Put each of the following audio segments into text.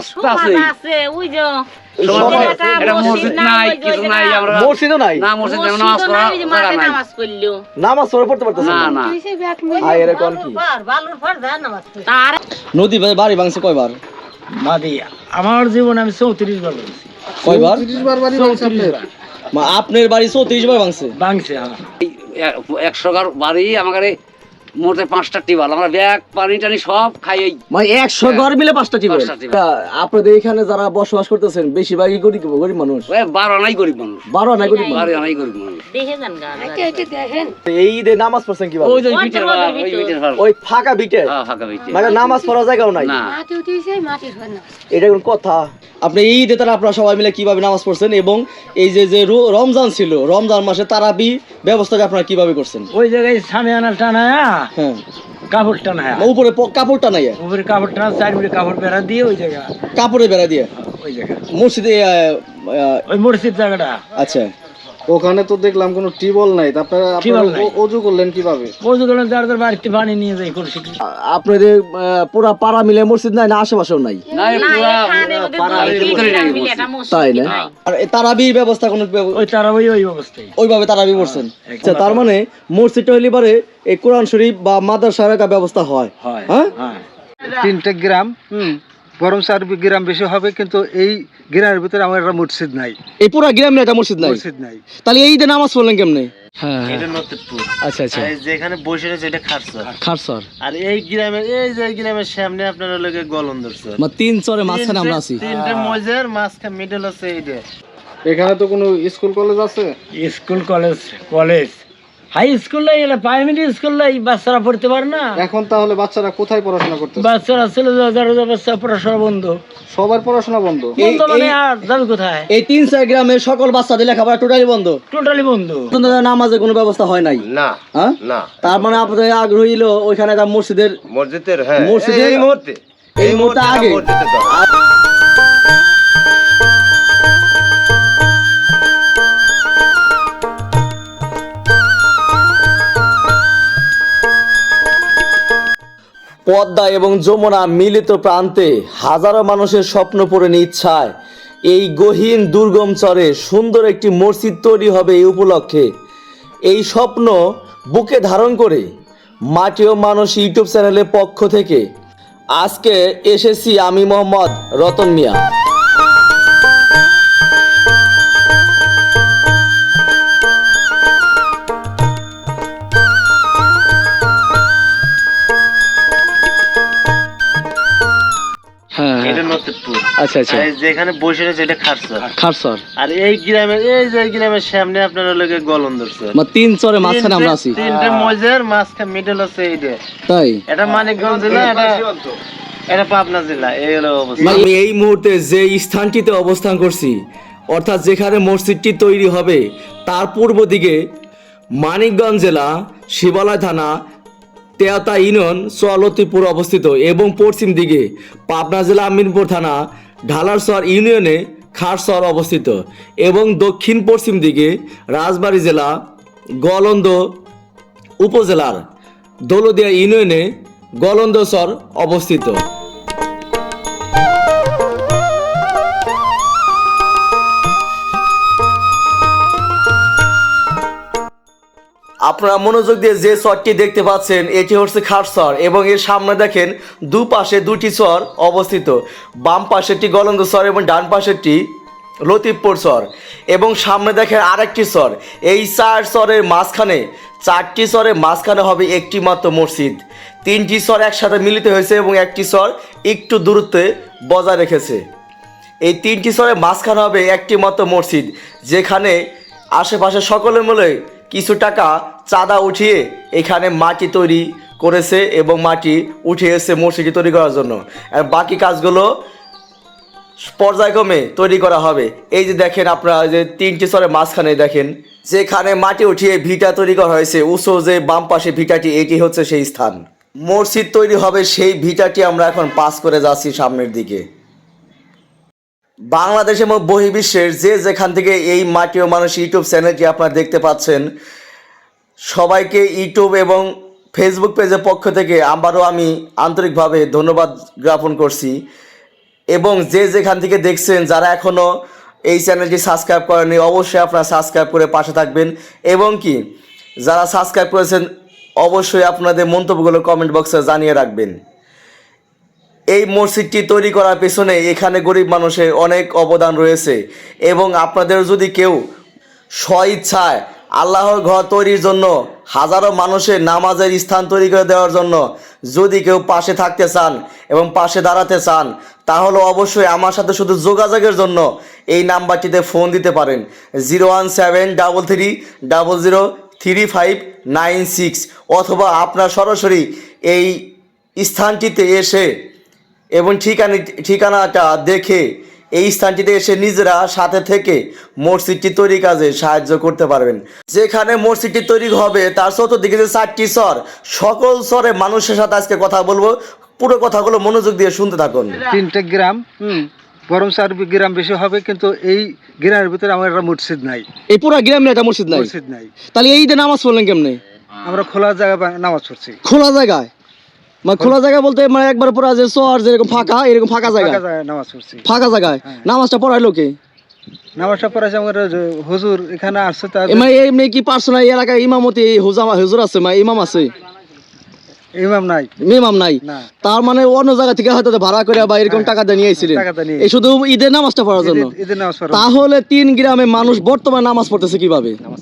সমাজ আছে। আছে ওই যে মসজিদও নাই? না মসজিদ নামাজ নামাজ। নামাজ পড়তে পারতেছে না। না আয় এরে কোন কি? নদী বাড়ি ভাঙছে কয়বার? মাদি আমার জীবন আমি চৌত্রিশ বার বলছি কয়বার? চৌত্রিশ বার মা আপনার বাড়ি চৌত্রিশ বার ভাঙছে? এ- একশো বাড়ি আমাকে মোটে পাঁচটা টিবাল আমরা ব্যাগ পানি টানি সব খাই মানে একশো ঘর মিলে পাঁচটা টিউবওয়েল। আপনাদের এখানে যারা বসবাস করতেছেন বেশিরভাগই গরিব গরিব মানুষ? বারো আনাই গরিব মানুষ। বারো না গরিব বারো আনাই গরিব মানুষ। এই ঈদে নামাজ পড়ছেন কীভাবে? ওই ওই ফাঁকা বিটে হ্যাঁ, ফাঁকা বিটে। মানে নামাজ পড়ার জায়গাও নাই। এটা কোন কথা? আপনি এই ঈদে তারা আপনারা সবাই মিলে কীভাবে নামাজ পড়ছেন এবং এই যে যে রমজান ছিল রমজান মাসে তারাবি ব্যবস্থাটা আপনারা কীভাবে করছেন? ওই জায়গায় সামিয়ানা টানায়া হ্যাঁ। কাপড় টানায়া। উপরে কাপড় নাই উপরে কাপড় টানা চার মিনিট কাপড় বেড়া দিয়ে ওই জায়গা। কাপড়ে বেড়া দিয়ে? ওই জায়গা। মসজিদে ওই মসজিদ জায়গাটা। আচ্ছা। ওখানে তো দেখলাম কোনো টিবল নাই। আপনারা অজু করলেন কীভাবে? বলতে গেলাম যার যার বাড়িতে পানি নিয়ে যাই করছি আপনাদের পুরা পাড়া মিলে মসজিদ নাই না আশেপাশেও নাই? মসজিদ। মসজিদ। তাই না? আর এই তারাবির ব্যবস্থা কোনো ওই তারাবি ওই অবস্থায়। ওইভাবে তারাবি পড়ছেন আচ্ছা তার মানে মসজিদটা হইলে পারে এই কোরআন শরীফ বা মাদ্রাসার একটা ব্যবস্থা হয়। হয় হ্যাঁ? হ্যাঁ। তিনটে গ্রাম বরং চার গ্রাম বেশি হবে কিন্তু এই গ্রামের ভিতরে আমার একটা মসজিদ নাই। এই পুরা গ্রামে একটা মসজিদ নাই? মসজিদ নাই। তাহলে এই যে নামাজ পড়লেন কেমনে? হ্যাঁ নতুনপুর আচ্ছা আচ্ছা। যেখানে বসে রয়েছে এটা খারসর খারসর আর এই গ্রামের এই যে এই গ্রামের সামনে আপনার হলো গিয়ে গলন্দর স্যার মানে তিন চরে মাঝখানে আমরা আছি। তিনটে মজের মাঝখানে মিডল আছে এইটা এখানে তো কোনো স্কুল কলেজ আছে? School college college. High school নাই এলা প্রাইমারি স্কুল নাই বাচ্চারা পড়তে পারে না। এখন তাহলে বাচ্চারা কোথায় পড়াশোনা করতেছে? বাচ্চারা ছেলে যারা বাচ্চা পড়াশোনা বন্ধ। সবার পড়াশোনা বন্ধ? বন্ধ মানে আর যাবে কোথায়? এই তিন চার গ্রামের সকল বাচ্চাদের লেখাপড়া টোটালি বন্ধ। টোটালি বন্ধ। নামাজের কোনো ব্যবস্থা হয় নাই। না হ্যাঁ? না। তার মানে আপনাদের আগ্রহী হলো ওইখানে একটা মসজিদের মসজিদের হ্যাঁ। মসজিদের- এই মুহূর্তে। এই মুহূর্তে আগে পদ্মা এবং যমুনা মিলিত প্রান্তে হাজারো মানুষের স্বপ্ন পূরণে ইচ্ছায় এই গহীন দুর্গম চরে সুন্দর একটি মসজিদ তৈরি হবে এই উপলক্ষে। এই স্বপ্ন বুকে ধারণ করে মাটি ও মানুষ ইউটিউব চ্যানেলের পক্ষ থেকে। আজকে এসেছি আমি মোহাম্মদ রতন মিয়া। আচ্ছা আচ্ছা। এই যেখানে বসে রয়েছে এটা খারসর খারসর আর এই গ্রামের এই যে গ্রামের সামনে আপনার গলন্দর স্যার। মানে তিন চরে মাঝখানে আমরা আছি। তিনটে মজের মাঝখানে মিডল আছে এইটা তাই? এটা মানিকগঞ্জ জেলা এটা এটা পাবনা জেলা এই হলো অবস্থা। আমি এই মুহূর্তে যে স্থানটিতে অবস্থান করছি অর্থাৎ যেখানে মসজিদটি তৈরি হবে তার পূর্ব দিকে মানিকগঞ্জ জেলা শিবালয় থানা তেয়াতা ইউনিয়ন সোয়ালতিপুর অবস্থিত এবং পশ্চিম দিকে পাবনা জেলা আমিনপুর থানা ঢালারসর ইউনিয়নে খারসর অবস্থিত এবং দক্ষিণ পশ্চিম দিকে রাজবাড়ী জেলা গলন্দ উপজেলার দৌলদিয়া ইউনিয়নে গলন্দসর অবস্থিত। আপনারা মনোযোগ দিয়ে যে চরটি দেখতে পাচ্ছেন, এটি হচ্ছে খাটসর এবং এর সামনে দেখেন দুপাশে দুটি চর অবস্থিত। বাম পাশেরটি গলন্দ চর এবং ডান পাশেরটি লতিফপুর চর এবং সামনে দেখেন আরেকটি চর। এই চার চরের মাঝখানে, চারটি চরের মাঝখানে হবে একটি মাত্র মসজিদ। তিনটি চর একসাথে মিলিত হয়েছে এবং একটি চর একটু দূরত্বে বজায় রেখেছে। এই তিনটি স্তরের মাঝখানে হবে একটি মাত্র মসজিদ, যেখানে আশেপাশে সকলে মিলে কিছু টাকা চাঁদা উঠিয়ে এখানে মাটি তৈরি করেছে এবং মাটি উঠে এসেছে মসজিদটি তৈরি করার জন্য। আর বাকি কাজগুলো পর্যায়ক্রমে তৈরি করা হবে। এই যে দেখেন আপনারা যে তিনটি স্তরের মাঝখানে দেখেন, যেখানে মাটি উঠিয়ে ভিটা তৈরি করা হয়েছে, উঁচু যে বাম পাশে ভিটাটি, এটি হচ্ছে সেই স্থান। মসজিদ তৈরি হবে, সেই ভিটাটি আমরা এখন পাস করে যাচ্ছি সামনের দিকে। বাংলাদেশ এবং বহির্বিশ্বের যে যেখান থেকে এই মাটি ও মানুষ ইউটিউব চ্যানেলটি আপনারা দেখতে পাচ্ছেন, সবাইকে ইউটিউব এবং ফেসবুক পেজের পক্ষ থেকে আবারও আমি আন্তরিকভাবে ধন্যবাদ জ্ঞাপন করছি। এবং যে যেখান থেকে দেখছেন, যারা এখনও এই চ্যানেলটি সাবস্ক্রাইব করেনি অবশ্যই আপনারা সাবস্ক্রাইব করে পাশে থাকবেন। এবং কি, যারা সাবস্ক্রাইব করেছেন, অবশ্যই আপনাদের মন্তব্যগুলো কমেন্ট বক্সে জানিয়ে রাখবেন। এই মসজিদটি তৈরি করার পেছনে এখানে গরিব মানুষের অনেক অবদান রয়েছে এবং আপনাদের যদি কেউ স্বইচ্ছায় আল্লাহর ঘর তৈরির জন্য হাজারো মানুষের নামাজের স্থান তৈরি করে দেওয়ার জন্য যদি কেউ পাশে থাকতে চান এবং পাশে দাঁড়াতে চান, তাহলে অবশ্যই আমার সাথে শুধু যোগাযোগের জন্য এই নাম্বারটিতে ফোন দিতে পারেন। Zero one seven, double three, double zero, three five, nine six অথবা আপনার সরাসরি এই স্থানটিতে এসে এবং ঠিকানা ঠিকানাটা দেখে এই স্থানটিতে এসে নিজেরা সাথে থেকে মসজিদটি তৈরি কাজে সাহায্য করতে পারবেন। যেখানে মসজিদটি তৈরি হবে তার চতুর্দিকে যে চারটি স্বর সকল স্বরে মানুষের সাথে আজকে কথা বলব। পুরো কথাগুলো মনোযোগ দিয়ে শুনতে থাকুন। তিনটে গ্রাম বরং চার গ্রাম বেশি হবে কিন্তু এই গ্রামের ভিতরে আমার একটা মসজিদ নাই। এই পুরো গ্রামে একটা মসজিদ নাই? মসজিদ নাই। তাহলে এই যে নামাজ পড়লেন কেমনে? আমরা খোলা জায়গায় নামাজ পড়ছি। খোলা জায়গায়? মানে খোলা জায়গা বলতে মানে একবার পুরো যে শহর যেরকম ফাঁকা এরকম ফাঁকা জায়গা। নামাজ পড়ছি। ফাঁকা জায়গায়? হ্যাঁ। নামাজটা পড়াইলো কে? নামাজটা পড়াইছে আমার হুজুর এখানে আসছে তার মানে এমনি কি পার্সোনাল এলাকায় ইমামতি হুজামা হুজুর আছে? মানে ইমাম আছে? ইমাম নাই। ইমাম নাই? তার মানে অন্য জায়গা থেকে হয়তো ভাড়া করে বা এরকম হ্যাঁ, টাকা দিয়ে নিয়ে আইছিলেন। এই শুধু ঈদের নামাজটা পড়ার জন্য? ঈদের- ঈদের নামাজ পড়া তাহলে তিন গ্রামে মানুষ বর্তমানে নামাজ পড়তেছে কীভাবে? নামাজ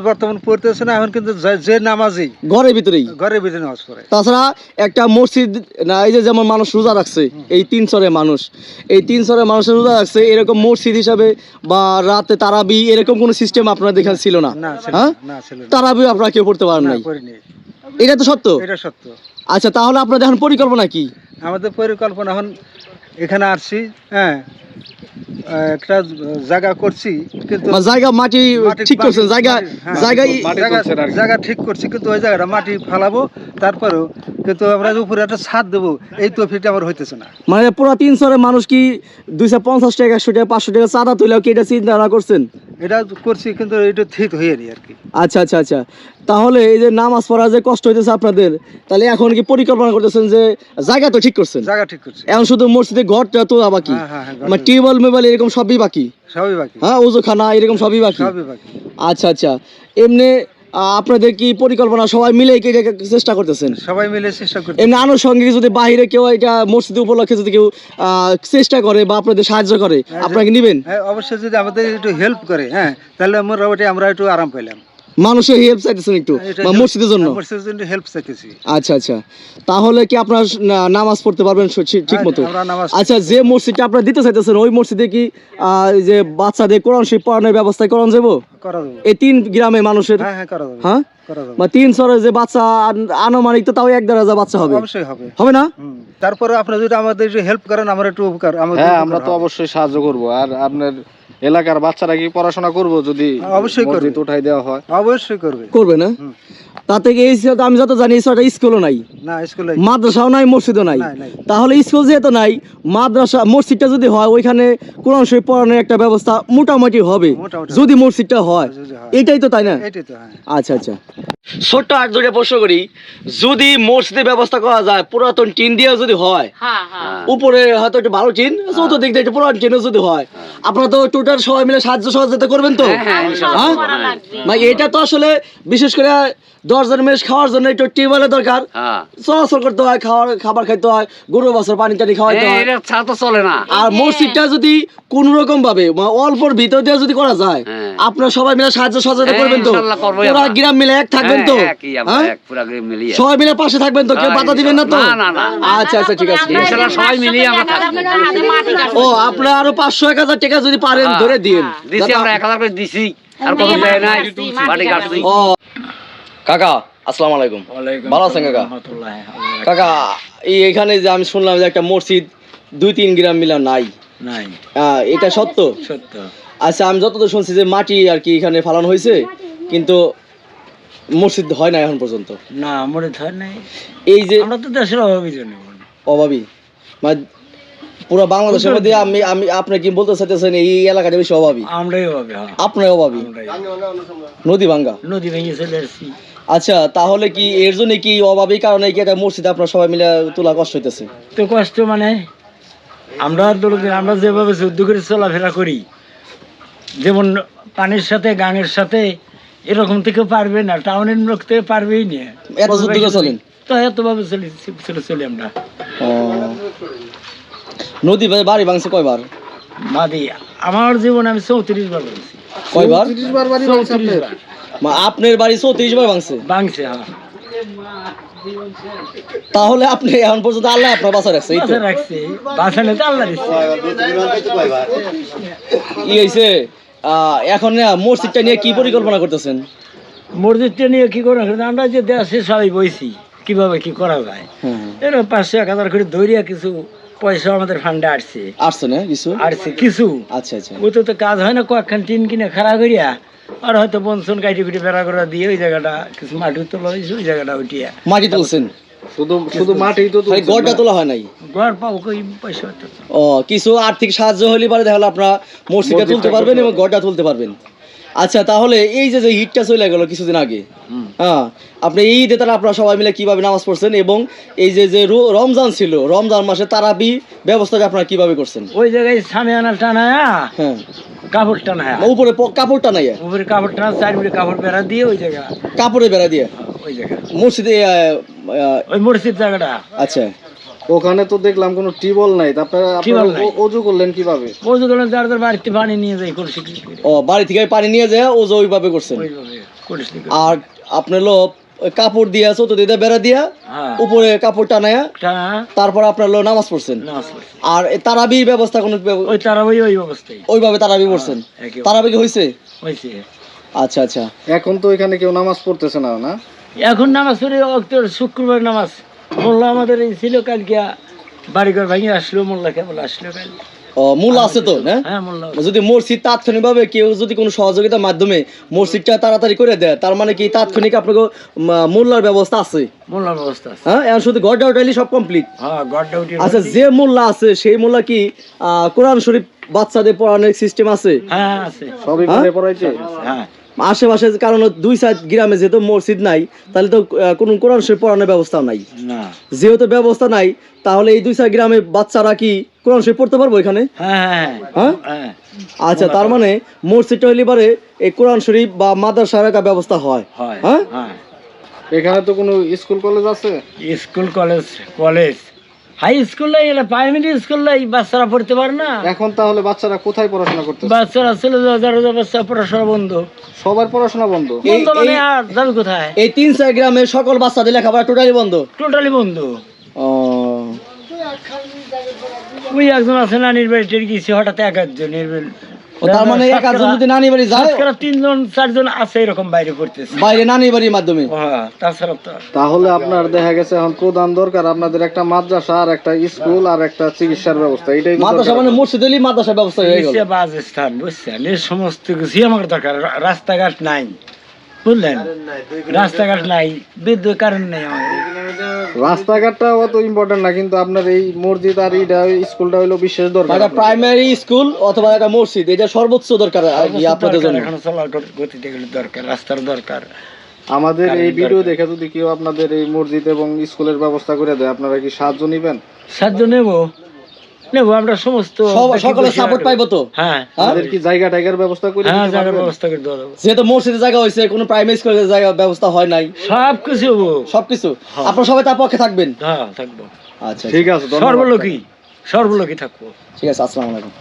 বর্তমান পড়তেছে না এখন কিন্তু যে- নামাজি ঘরের ভিতরেই। ঘরের ভিতরে নামাজ পড়ে। তাছাড়া একটা মসজিদ না এই যে যেমন মানুষ রোজা রাখছে এই তিন চরের মানুষ এই তিন চরের মানুষের রোজা রাখছে এরকম মসজিদ হিসাবে বা রাতে তারাবি এরকম কোনো সিস্টেম আপনার দেখান ছিল না? হ্যাঁ। তারাবি আপনারা কেউ পড়তে পারেন না, নাই? এটা তো সত্য? এটা সত্য। আচ্ছা তাহলে আপনাদের এখন পরিকল্পনা কি? আমাদের পরিকল্পনা এখন এখানে আসছি হ্যাঁ। একটা জায়গা করছি কিন্তু জায়গা মাটি ঠিক করছেন জায়গা হ্যাঁ, জায়গা- জায়গা ঠিক করছি কিন্তু ওই জায়গাটা মাটি ফালাবো তারপরেও কিন্তু আমরা উপরে একটা ছাদ দেবো এই তফিটা আমার হইতেছে না। মানে পুরো তিন চরের মানুষ কি দুইশো পঞ্চাশ টাকা একশো টাকা পাঁচশো টাকা চাঁদা তুলেও কি এটা চিন্তা ভাবনা করছেন? এটা করছি কিন্তু এটা ঠিক হয়নি আর কি। আচ্ছা আচ্ছা আচ্ছা। তাহলে এই যে নামাজ পড়া যে কষ্ট হইতেছে আপনাদের তাহলে এখন কি পরিকল্পনা করতেছেন যে জায়গা তো ঠিক করছেন? জায়গা ঠিক করছি। এখন শুধু মসজিদে ঘরটা তো বাকি? হ্যাঁ, হ্যাঁ, হ্যাঁ, মানে টিউবওয়েল মেবল এরকম সবই বাকি? সবই বাকি। হ্যাঁ ওজোখানা এরকম সবই বাকি? সবই বাকি। আচ্ছা আচ্ছা। এমনি আপনাদের কি পরিকল্পনা সবাই মিলে কি চেষ্টা করতেছেন? সবাই মিলে চেষ্টা করছি এমনি আনুষঙ্গিক যদি বাইরে কেউ এটা মসজিদ উপলক্ষে যদি কেউ চেষ্টা করে বা আপনাদের সাহায্য করে আপনাকে নিবেন? হ্যাঁ অবশ্যই যদি আমাদের একটু হেল্প করে হ্যাঁ তাহলে আমরা একটু আরাম পেলাম মানুষের হেল্প চাইতেছেন একটু বা মসজিদের জন্য? মসজিদের জন্য হেল্প চাইতেছি। আচ্ছা আচ্ছা। তাহলে কি আপনার নামাজ পড়তে পারবেন ঠিক মতো? আচ্ছা যে মসজিদটা আপনারা দিতে চাইতেছেন ওই মসজিদে কি যে বাচ্চাদের কোরআন শরীফ পড়ানোর ব্যবস্থা করান যাব? এই তিন গ্রামের মানুষের? হ্যাঁ হ্যাঁ হ্যাঁ? বা তিন সরের যে বাচ্চা আনুমানিক তো তাও এক দেড় হাজার বাচ্চা হবে। অবশ্যই হবে। হবে না? তারপরে আপনারা যদি আমাদের হেল্প করেন আমার একটু উপকার হ্যাঁ আমরা তো অবশ্যই সাহায্য করব। আর আপনার এলাকার বাচ্চারা কি পড়াশোনা করব যদি অবশ্যই করবে। উঠাই দেওয়া হয়? অবশ্যই করবে। করবে না? তা থেকে এই আমি যত জানি ছেলেটা স্কুলও নাই। মাদ্রাসাও নাই মসজিদও নাই। তাহলে স্কুল যেহেতু নাই মাদ্রাসা মসজিদটা যদি হয় ওইখানে কোরআন শরীফ পড়ানোর একটা ব্যবস্থা মোটামুটি হবে। যদি মসজিদটা হয় এটাই তো তাই না? হ্যাঁ। আচ্ছা আচ্ছা। ছোট্ট আর দুটো প্রশ্ন করি। যদি মসজিদের ব্যবস্থা করা যায় পুরাতন টিন দিয়েও যদি হয় হ্যাঁ হ্যাঁ উপরে হয়তো একটু ভালো টিন চতুর্দিক দিয়ে একটু পুরান টিনও যদি হয় আপনারা তো টোটাল সবাই মিলে সাহায্য সহযোগিতা করবেন তো? হ্যাঁ, ইনশাআল্লাহ। হ্যাঁ? মানে এটা তো আসলে বিশেষ করে দশজন মেশ খাওয়ার জন্য একটু টিউবওয়েলের দরকার। হ্যাঁ। চলাচল করতে হয় খাওয়ার খাবার খাইতে হয় গরু বছর পানি টানি খাওয়াইতে হয়। এটা ছাড়া তো চলে না। আর মসজিদটা যদি কোন রকম ভাবে অল্পর ভিতর দিয়ে যদি করা যায় হ্যাঁ। আপনারা সবাই মিলে সাহায্য সহযোগিতা হ্যাঁ, করবেন তো। ইনশাআল্লাহ পুরা গ্রাম মিলে এক থাকবেন তো। হ্যাঁ। সবাই মিলে পাশে থাকবেন তো কেউ বাধা দিবেন না তো? না, না, না। আচ্ছা আচ্ছা ঠিক আছে। ইনশাআল্লাহ সবাই মিলিয়ে আমরা ও আপনারা আরও পাঁচশো এক হাজার টাকা যদি পারেন ধরে দিন। দিছি আমরা এক হাজার করে দিছি। আর কত দেয় নাই। মাটি কাটছি। ও। কাকা আসসালামু আলাইকুম। ভালো আছেন কাকা? কাকা এই এখানে যে আমি শুনলাম যে একটা মসজিদ দুই তিন গ্রাম মিলা নাই। নাই। এটা সত্য? সত্য। আচ্ছা আমি যতদূর শুনছি যে মাটি আর কি এখানে ফালানো হয়েছে কিন্তু মসজিদ হয় না এখন পর্যন্ত। না হয় নাই। এই যে আমরা তো দেশের অভাবী জন্য অভাবী? মানে পুরো বাংলাদেশের মধ্যে আমি আমি আপনি কি বলতে চাইতেছেন এই এলাকাটা বেশি অভাবী? আমরাই অভাবী হ্যাঁ। আপনার অভাবী। নদী ভাঙ্গা? নদী ভেঙে চলে আসছি। আচ্ছা তাহলে কি এর জন্য কি অভাবী কারণে কি একটা মসজিদ আপনার সবাই মিলে তোলা কষ্ট হইতেছে? তো কষ্ট মানে আমরা ধরুন আমরা যেভাবে যুদ্ধ করে চলাফেরা করি যেমন পানির সাথে গাঙের সাথে এরকম থেকে পারবে না টাউনের লোক থেকে পারবেই না। এত যুদ্ধ করে চলেন? তো এতভাবে চলি চলে চলি আমরা। নদী ভাই বাড়ি ভাঙছে কয়বার? মাদি আমার জীবনে আমি চৌত্রিশ বার বলছি কয়বার? তিরিশ বার বাড়ি ভাঙছে চৌত্রিশ আপনার? বাড়ি চৌত্রিশ বার ভাঙছে। বাংছে হ্যাঁ। তাহলে আপনি এখন পর্যন্ত আল্লাহ আপনার বাসা রাখছে ই হয়েছে এখন মসজিদটা নিয়ে কি পরিকল্পনা করতেছেন? মসজিদটা নিয়ে কি করে আমরা যে দেশে সবাই বইছি কীভাবে কি করা যায়? হ্যাঁ। এরকম পাঁচশো এক হাজার করে দৌড়িয়া কিছু পয়সা আমাদের ফান্ডে আসছে। আসছে না কিছু? আসছে কিছু। আচ্ছা আচ্ছা। ও তো তো কাজ হয় না কয়েকখান টিন কিনে খাড়া করিয়া আর হয়তো বনসুন কাটি কুটি বেড়া করে দিয়ে ওই জায়গাটা কিছু মাটি তোলা হয়েছে ওই জায়গাটা উঠিয়া। মাটি তুলছেন? শুধু শুধু মাঠেই তো গড়টা তোলা হয় নাই? ঘর পাবো কই পয়সা ও কিছু আর্থিক সাহায্য হলে পারে তাহলে আপনার মসজিদটা তুলতে পারবেন এবং গড়টা তুলতে পারবেন। আচ্ছা তাহলে এই যে যে ঈদটা চলে গেল কিছুদিন আগে হ্যাঁ আপনি এই ঈদে তারা আপনারা সবাই মিলে কীভাবে নামাজ পড়ছেন এবং এই যে যে রমজান ছিল রমজান মাসে তারাবি ব্যবস্থাটা আপনারা কীভাবে করছেন? ওই জায়গায় সামনে আনা টানায়া হ্যাঁ। কাপড় টানায়া। উপরে প- কাপড়টা নাই উপরে কাপড় টানা চারিদিকে কাপড় বেড়া দিয়ে ওই জায়গা। কাপড়ে বেড়া দিয়ে? ওই জায়গা। মসজিদে ওই মসজিদ জায়গাটা। আচ্ছা। ওখানে তো দেখলাম কোনো টিউবওয়েল নাই। তারপরে আপনারা অজু করলেন কীভাবে? ওই জায়গাটা যার যার বাড়িতে পানি নিয়ে যাই কলসি ও বাড়ি থেকে পানি নিয়ে যায় ও ওইভাবে করছেন? আর আপনার লো কাপড় দিয়া চতুর্দিকে বেড়া দিয়া হ্যাঁ। উপরে কাপড় টানায়া টানা। তারপর আপনার লো নামাজ পড়ছেন? নামাজ আর এই তারাবির ব্যবস্থা কোনো ওই তারা ওই ওই ওইভাবে তারাবি পড়ছেন? তারাবি কি হয়েছে হয়েছে আচ্ছা আচ্ছা। এখন তো এখানে কেউ নামাজ পড়তেছে না না? এখন নামাজ পড়ে শুক্রবার নামাজ। মোল্লা আমাদের এই ছিল কালকে বাড়িঘর ভাঙিয়ে আসলো মোল্লা কেবল আসলো কাল। ও মূল আছে তো না? হ্যাঁ যদি মসজিদ তাৎক্ষণিকভাবে কেউ যদি কোনো সহযোগিতার মাধ্যমে মসজিদটা তাড়াতাড়ি করে দেয় তার মানে কি তাৎক্ষণিক আপনাকে মোল্লার ব্যবস্থা আছে? মোল্লার ব্যবস্থা আছে। হ্যাঁ এখন শুধু উঠাইলে সব কমপ্লিট হ্যাঁ গড়টা আচ্ছা যে মোল্লা আছে সেই মোল্লা কি আহ, কোরআন শরীফ বাচ্চাদের পড়ানোর সিস্টেম আছে? হ্যাঁ আছে। সবই হ্যাঁ? পড়াইছে? হ্যাঁ। আশেপাশে কারণ দুই সাইড গ্রামে যেহেতু মসজিদ নাই তাহলে তো কোনো কোরআন শরীফ পড়ানোর ব্যবস্থা নাই। যেহেতু ব্যবস্থা নাই তাহলে এই দুই সাইড গ্রামে বাচ্চারা কি কোরআন শরীফ পড়তে পারব এখানে হ্যাঁ হ্যাঁ হ্যাঁ। হ্যাঁ? আচ্ছা তার মানে মসজিদটা হইলে পারে এই কোরআন শরীফ বা মাদ্রাসার একটা ব্যবস্থা হ্যাঁ? হ্যাঁ। এখানে তো কোনো স্কুল কলেজ আছে? School college college. High school নাই এলা প্রাইমারি স্কুল নাই বাচ্চারা পড়তে পারে না। এখন তাহলে বাচ্চারা কোথায় পড়াশোনা করতেছে? বাচ্চারা চলে যাওয়া যারা যারা বাচ্চা পড়াশোনা বন্ধ। সবার পড়াশোনা বন্ধ। মানে আর যাবে কোথায়? এই তিন চার গ্রামের সকল বাচ্চাদের লেখাপড়া টোটালি বন্ধ। টোটালি বন্ধ। ও। ওই একজন আছে গেছি হঠাৎ এক একজন তার মানে এক আধজন যদি নানি বাড়ি যায় তিনজন চারজন আছে এরকম বাইরে করতেছে বাইরে নানি বাড়ির মাধ্যমে? হ্যাঁ তাছাড়া তাহলে আপনার দেখা গেছে এখন প্রধান দরকার আপনাদের একটা মাদ্রাসা আর একটা স্কুল আর একটা চিকিৎসার ব্যবস্থা এটাই মাদ্রাসা মানে মসজিদ হলেই মাদ্রাসার ব্যবস্থা হয়ে গেল। নিচে স্থান বুঝছেন? এই সমস্ত কিছু আমার দরকার। রাস্তাঘাট নাই বুঝলেন? রাস্তাঘাট নাই বিদ্যুৎ কারেন্ট নেই আমাদের রাস্তাঘাটটা অত ইম্পর্টেন্ট না কিন্তু আপনার এই মসজিদ আর এইটা স্কুলটা হলো বিশেষ দরকার একটা প্রাইমারি স্কুল অথবা একটা মসজিদ এটা সর্বোচ্চ দরকার আর আপনাদের জন্য। এখন চলার গতি- গতিতে দরকার রাস্তার দরকার। আমাদের এই ভিডিও দেখে যদি কেউ আপনাদের এই মসজিদ এবং স্কুলের ব্যবস্থা করে দেয় আপনারা কি সাহায্য নেবেন? সাহায্য নেব। নেব আমরা সমস্ত সকলে সাপোর্ট পাইবো তো? হ্যাঁ। হ্যাঁ? তাদের কি জায়গা টাইগার ব্যবস্থা করে হ্যাঁ জায়গার ব্যবস্থা করে দেওয়া যেহেতু মসজিদের জায়গা হয়েছে কোনো প্রাইমারি স্কুলের জায়গা ব্যবস্থা হয় নাই। সব কিছু হব। সবকিছু আপনারা সবাই তার পক্ষে থাকবেন? হ্যাঁ থাকব। আচ্ছা ঠিক আছে ধন্যবাদ। সর্বলোকী সর্বলোকী থাকব। ঠিক আছে আসসালামু আলাইকুম।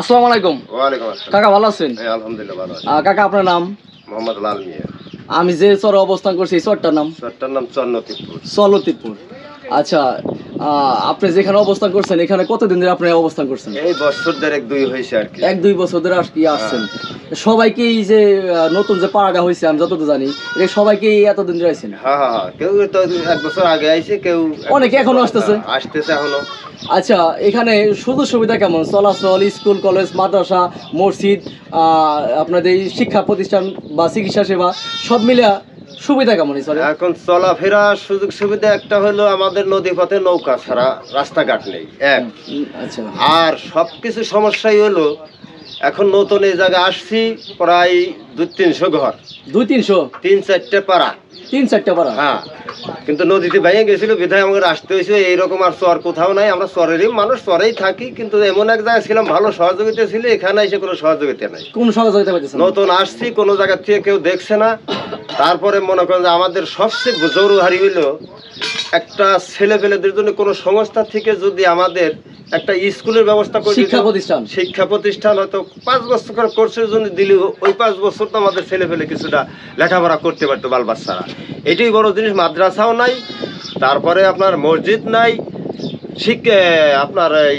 আসসালামু আলাইকুম। ওয়ালাইকুম আসসালাম। কাকা ভালো আছেন? আলহামদুলিল্লাহ ভালো আছি। কাকা আপনার নাম? মোহাম্মদ লাল মিয়া। আমি যে চরে অবস্থান করছি এই চরটার নাম? চরটার নাম চন্নতিপুর। সলতিপুর আচ্ছা আপনি যেখানে অবস্থান করছেন এখানে কতদিন ধরে আপনি অবস্থান করছেন? এই বছর দেড়েক দুই হয়েছে আর কি। এক দুই বছর ধরে আস- কি আসছেন। সবাইকে এই যে নতুন যে পাড়াটা হয়েছে আমি যতটুকু জানি এটা সবাইকে এতদিন ধরে আছেন হ্যাঁ হ্যাঁ হ্যাঁ। কেউ তো এক বছর আগে আইছে কেউ অনেকে এখনও আসতেছে? হ্যাঁ, আসতেছে এখনও। আচ্ছা এখানে সুযোগ সুবিধা কেমন? চলাচল স্কুল কলেজ মাদ্রাসা মসজিদ আহ, আপনাদের এই শিক্ষা প্রতিষ্ঠান বা চিকিৎসা সেবা সব মিলে সুবিধা কেমন এখন চলাফেরা সুযোগ সুবিধা একটা হলো আমাদের নদী পথে নৌকা ছাড়া রাস্তাঘাট নেই এক। আচ্ছা। আর সবকিছু সমস্যাই হলো এখন নতুন এই জায়গায় আসছি প্রায় দুই তিনশো ঘর। দুই তিনশো? তিন চারটে পাড়া। তিন চারটে পাড়া? হ্যাঁ। কিন্তু নদীতে ভেঙে গেছিল বিধায় আমাদের আসতে হয়েছে এইরকম আর চর কোথাও নাই আমরা চরেরই মানুষ চরেই থাকি কিন্তু এমন এক জায়গায় ছিলাম ভালো সহযোগিতা ছিল এখানে এসে কোনো সহযোগিতা নাই। কোন সহযোগিতা নতুন আসছি কোনো জায়গা থেকে কেউ দেখছে না। তারপরে মনে করেন যে আমাদের সবচেয়ে জরুরি হইল একটা ছেলে পেলেদের জন্য কোনো সংস্থা থেকে যদি আমাদের একটা স্কুলের ব্যবস্থা করে শিক্ষা প্রতিষ্ঠান। শিক্ষা প্রতিষ্ঠান হয়তো পাঁচ বছর করে কোর্সের জন্য দিলে ওই পাঁচ বছর তো আমাদের ছেলে ফেলে কিছুটা লেখাপড়া করতে পারতো বাল বাচ্চারা এটাই বড় জিনিস মাদ্রাসাও নাই তারপরে আপনার মসজিদ নাই শিক্ষা আপনার এই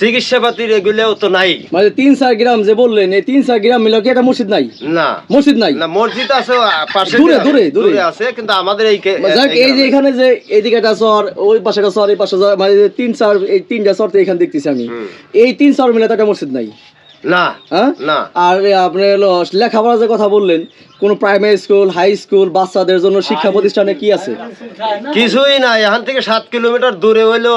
চিকিৎসাপাতির এগুলোও তো নাই। মানে তিন চার গ্রাম যে বললেন এই তিন চার গ্রাম মিলে কি একটা মসজিদ নাই? না। মসজিদ নাই? না মসজিদ আছে পাশে দূরে, দূরে, দূরে। আছে কিন্তু আমাদের এই যাক এই যে এখানে যে এইদিকে একটা চর ওই পাশে একটা চর এই পাশে মানে তিন চার এই তিনটা চর তো এখানে দেখতেছি আমি। এই তিন সর মিলে তো একটা মসজিদ নাই। না না। আর আপনি হলো লেখাপড়ার যে কথা বললেন কোন প্রাইমারি স্কুল হাই স্কুল বাচ্চাদের জন্য শিক্ষা প্রতিষ্ঠানে কি আছে? কিছুই না এখান থেকে সাত কিলোমিটার দূরে হইল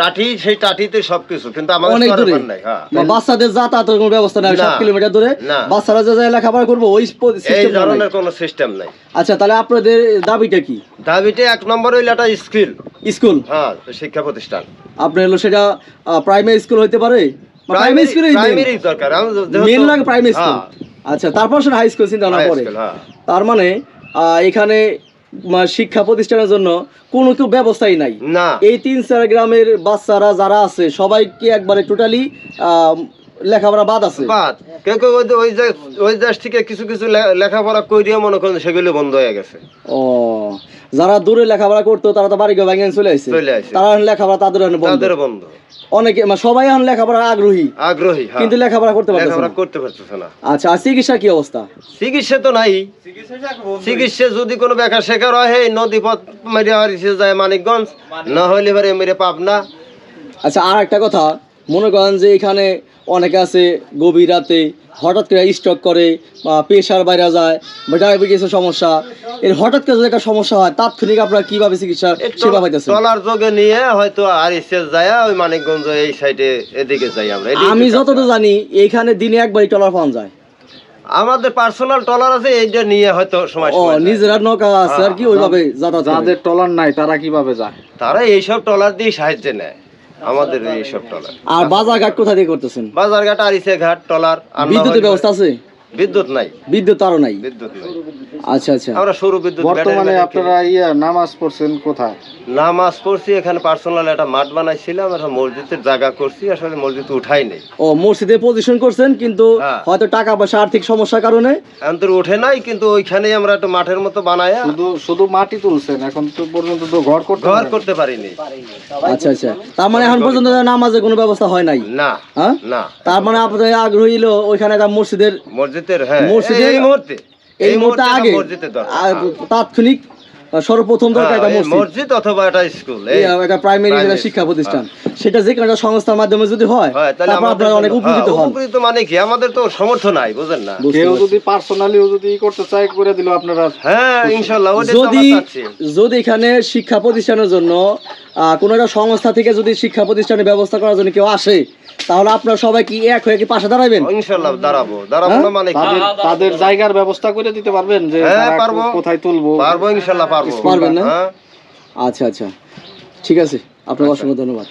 টাটি সেই টাটিতে সবকিছু কিন্তু আমাদের অনেক দূরে। ব্যাপার নাই বা বাচ্চাদের যাতায়াতের কোনো ব্যবস্থা নাই সাত কিলোমিটার দূরে। বাচ্চারা যে যায় লেখাপড়া করব ওই এই system টা নাই। ধরনের কোনো সিস্টেম নাই। আচ্ছা তাহলে আপনাদের দাবিটা কি? দাবিটা এক নম্বর হইল একটা স্কিল। স্কুল? হ্যাঁ শিক্ষা প্রতিষ্ঠান। আপনার হলো সেটা প্রাইমারি স্কুল হইতে পারে প্রাইমারি স্কুলে প্রাইমারি দরকার। মেন লাগে প্রাইমারি স্কুল হ্যাঁ, আচ্ছা তারপর সেটা হাই স্কুল চিন্তা ভাবনা করে। হ্যাঁ। তার মানে আহ, এখানে শিক্ষা প্রতিষ্ঠানের জন্য কোনো কেউ ব্যবস্থাই নাই। এই তিন চার গ্রামের বাচ্চারা যারা আছে সবাইকে একবারে টোটালি লেখাপড়া বাদ আছে? বাদ। কেউ কেউ ওই যে- ওই দেশ থেকে কিছু কিছু লেখাপড়া করিয়ে মনে করেন সেগুলো বন্ধ হয়ে গেছে। ও যারা দূরে লেখাপড়া করতো তারা তো বাড়ি চলে আসছে তারা লেখাপড়া তাদের বন্ধ। তাদের বন্ধ। অনেকে সবাই এখন লেখাপড়া আগ্রহী। আগ্রহী হ্যাঁ। কিন্তু লেখাপড়া করতে পারতেছে না। করতে পারতেছে না। আচ্ছা আর চিকিৎসা কি অবস্থা? চিকিৎসা তো নাই। চিকিৎসা যদি কোনো বেকার শেখার হয় এই নদী পথ মেরে হারিয়ে যায় মানিকগঞ্জ না হইলে এবারে মেরে পাবনা। আচ্ছা আর একটা কথা। মনে করেন যে এখানে অনেকে আছে গভীর রাতে হঠাৎ করে স্ট্রোক করে বা প্রেশার বাইরে যায় বা ডায়াবেটিসের সমস্যা। এর হঠাৎ করে যদি একটা সমস্যা হয় তাৎক্ষণিক আপনারা কীভাবে চিকিৎসা সেবা পাইতেছেন? ট্রলার যোগে নিয়ে হয়তো আর ইসে যায় ওই মানিকগঞ্জ এই সাইডে এদিকে যাই আমরা আমি। যতটা জানি এইখানে দিনে একবারই টলার পাওয়া যায়। আমাদের পার্সোনাল ট্রলার আছে এইটা নিয়ে হয়তো সময় ও। নিজেরা নৌকা আছে আর কি ওইভাবে যাতায়াত যাদের টলার নাই তারা কীভাবে যায়? তারা এইসব ট্রলার দিয়ে সাহায্য নেয়। আমাদের এইসব টলার আর বাজার ঘাট কোথা থেকে করতেছেন? বাজার ঘাট আরিসে ঘাট টলার বিদ্যুতের ব্যবস্থা আছে? বিদ্যুৎ নাই। বিদ্যুৎ আরও নাই? বিদ্যুৎ নাই। আচ্ছা আচ্ছা। আমরা সরু বিদ্যুৎ বর্তমানে আপনারা ইয়া নামাজ পড়ছেন কোথায়? নামাজ পড়ছি এখানে পার্সোনাল একটা মাঠ বানাইছিলাম একটা মসজিদের জায়গা করছি আসলে মসজিদ উঠাই নেই। ও মসজিদে পজিশন করছেন কিন্তু হ্যাঁ। হয়তো টাকা পয়সা আর্থিক সমস্যার কারণে? অন্তর উঠে নাই কিন্তু ওইখানেই আমরা একটা মাঠের মতো বানায়া শুধু শুধু মাটি তুলছেন এখন তো পর্যন্ত তো ঘর করতে ঘর। করতে পারিনি। আচ্ছা আচ্ছা। তার মানে এখন পর্যন্ত নামাজের কোনো ব্যবস্থা হয় নাই? না হ্যাঁ? না। তার মানে আপনাদের আগ্রহী হলো ওইখানে একটা মসজিদের মসজিদের হ্যাঁ। মসজিদের- এই মুহূর্তে এই মুহূর্তে আগে মসজিদের দরকার। তাৎক্ষণিক সর্বপ্রথম দরকার একটা হ্যাঁ, মসজিদ। মসজিদ অথবা একটা স্কুল এই, প্রাইমারি শিক্ষা প্রতিষ্ঠান। সেটা যে কোনো একটা সংস্থার মাধ্যমে যদি হয় হয় তাহলে আপনারা অনেক উপকৃত হ্যাঁ, হন। উপকৃত মানে কি? আমাদের তো সমর্থ নাই বুঝেন না? কেউ যদি পার্সোনালিও যদি করতে চায় করে দিল আপনারা। হ্যাঁ ইনশাল্লাহ ওটাই তো যদি যদি এখানে শিক্ষা প্রতিষ্ঠানের জন্য কোনো একটা সংস্থা থেকে যদি শিক্ষা প্রতিষ্ঠানের ব্যবস্থা করার জন্য কেউ আসে তাহলে আপনারা সবাই কি এক হয়ে কি পাশে দাঁড়াবেন ইনশাল্লাহ দাঁড়াবো। দাঁড়াবো হ্যাঁ? না মানে কি? তাদের জায়গার ব্যবস্থা করে দিতে পারবেন যে হ্যাঁ, পারব। কোথায় তুলবো। পারব ইনশাল্লাহ পারব পারবেন না? হ্যাঁ। আচ্ছা আচ্ছা। ঠিক আছে আপনার অসংখ্য ধন্যবাদ।